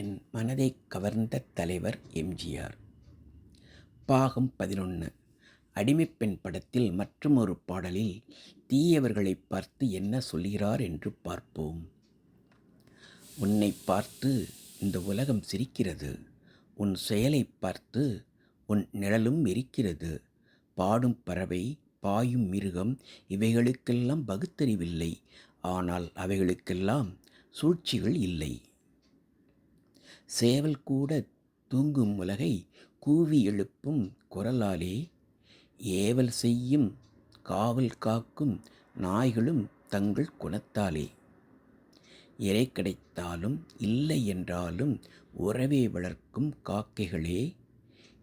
என் மனதை கவர்ந்த தலைவர் எம்ஜிஆர். பாகம் பதினொன்று அடிமைப்பெண் படத்தில் மற்றுமொரு பாடலில் தீயவர்களை பார்த்து என்ன சொல்கிறார் என்று பார்ப்போம். உன்னை பார்த்து இந்த உலகம் சிரிக்கிறது. உன் செயலை பார்த்து உன் நிழலும் இருக்கிறது பாடும் பறவை பாயும் மிருகம் இவைகளுக்கெல்லாம் பகுத்தறிவில்லை. ஆனால் அவைகளுக்கெல்லாம் சூழ்ச்சிகள் இல்லை. சேவல் கூட தூங்கும் உலகை கூவி எழுப்பும் குரலாலே ஏவல் செய்யும் காவல் காக்கும் நாய்களும் தங்கள் குணத்தாலே. இறை கிடைத்தாலும் இல்லை என்றாலும் உறவே வளர்க்கும் காக்கைகளே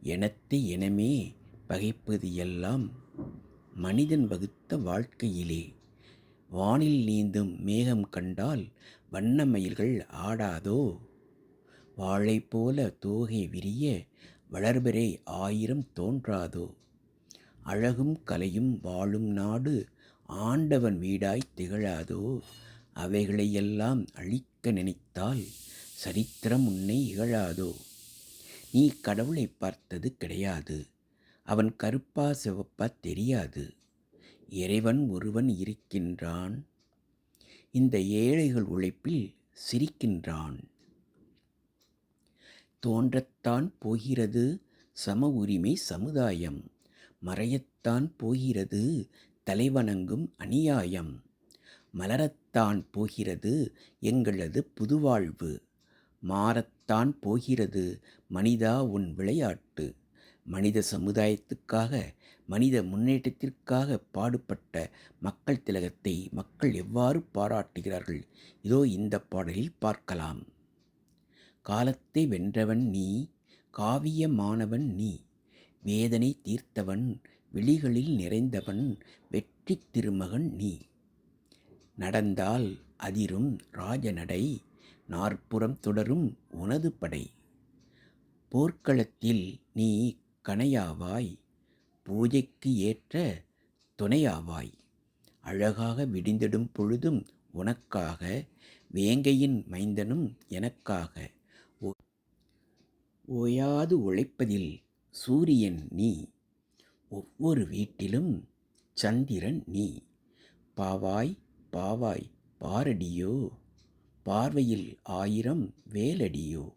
எனத்தை எனமே பகைப்பது எல்லாம் மனிதன் வகுத்த வாழ்க்கையிலே. வானில் நீந்தும் மேகம் கண்டால் வண்ண மயில்கள் ஆடாதோ? வாழை போல தோகை விரிய வளர்பிறை ஆயிரம் தோன்றாதோ? அழகும் கலையும் வாழும் நாடு ஆண்டவன் வீடாய் திகழாதோ? அவைகளையெல்லாம் அழிக்க நினைத்தால் சரித்திரம் உன்னை இகழாதோ? நீ கடவுளை பார்த்தது கிடையாது அவன் கருப்பா சிவப்பா தெரியாது. இறைவன் ஒருவன் இருக்கின்றான் இந்த ஏழைகள் உழைப்பில் சிரிக்கின்றான். தோன்றத்தான் போகிறது சம உரிமை சமுதாயம். மறையத்தான் போகிறது தலைவணங்கும் அநியாயம். மலரத்தான் போகிறது எங்களது புதுவாழ்வு. மாறத்தான் போகிறது மனிதா உன் விளையாட்டு. மனித சமுதாயத்துக்காக மனித முன்னேற்றத்திற்காக பாடுபட்ட மக்கள் திலகத்தை மக்கள் எவ்வாறு பாராட்டுகிறார்கள்? இதோ இந்த பாடலில் பார்க்கலாம். காலத்தை வென்றவன் நீ காவியமானவன் நீ. வேதனை தீர்த்தவன் விழிகளில் நிறைந்தவன் வெற்றி திருமகன் நீ. நடந்தால் அதிரும் ராஜநடை நாற்புறம் தொடரும் உனது படை. போர்க்களத்தில் நீ கனையாவாய் பூஜைக்கு ஏற்ற துணையாவாய். அழகாக விடிந்திடும் பொழுதும் உனக்காக வேங்கையின் மைந்தனும் எனக்காக. ஓயாது உழைப்பதில் சூரியன் நீ. ஒவ்வொரு வீட்டிலும் சந்திரன் நீ. பாவாய் பாவாய் பாரடியோ? பார்வையில் ஆயிரம் வேலடியோ?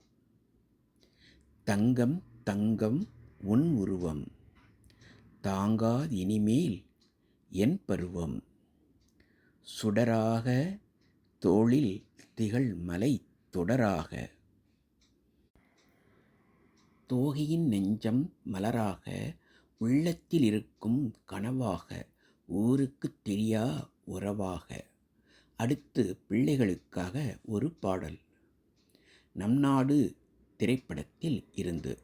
தங்கம் தங்கம் உன் உருவம். தாங்காதினிமேல் என் பருவம். சுடராக தோளில் திகழ் மலை தொடராக. தோகையின் நெஞ்சம் மலராக உள்ளத்தில் இருக்கும் கனவாக ஊருக்குத் தெரியா உறவாக. அடுத்து பிள்ளைகளுக்காக ஒரு பாடல். நம் நாடு திரைப்படத்தில் இருந்து.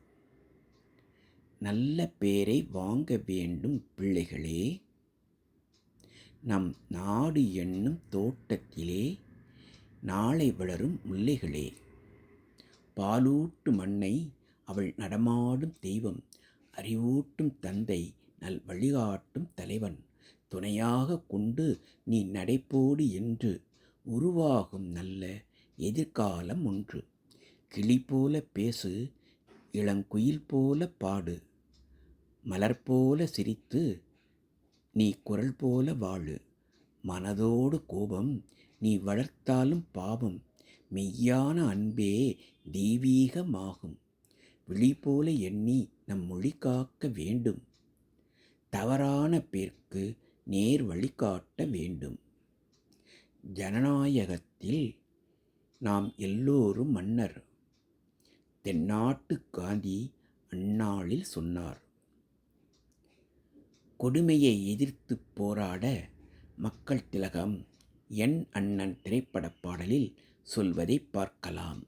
நல்ல பேரை வாங்க வேண்டும் பிள்ளைகளே. நம் நாடு என்னும் தோட்டத்திலே நாளை வளரும் முல்லைகளே. பாலூட்டு மண்ணை அவள் நடமாடும் தெய்வம் அறிவூட்டும் தந்தை நல் வழிகாட்டும் தலைவன். துணையாக கொண்டு நீ நடைபோடு என்று உருவாகும் நல்ல எதிர்காலம் ஒன்று. கிளி போல பேசு இளங்குயில் போல பாடு. மலர் போல சிரித்து நீ குரல் போல வாழு. மனதோடு கோபம் நீ வளர்த்தாலும் பாவம். மெய்யான அன்பே தெய்வீகமாகும். விழி போல எண்ணி நம் மொழி காக்க வேண்டும். தவறான பேர்க்கு நேர் வழிகாட்ட வேண்டும். ஜனநாயகத்தில் நாம் எல்லோரும் மன்னர். தென்னாட்டு காந்தி அந்நாளில் சொன்னார் கொடுமையை எதிர்த்து போராட மக்கள் திலகம் என் அண்ணன் திரைப்பட பாடலில் சொல்வதை பார்க்கலாம்.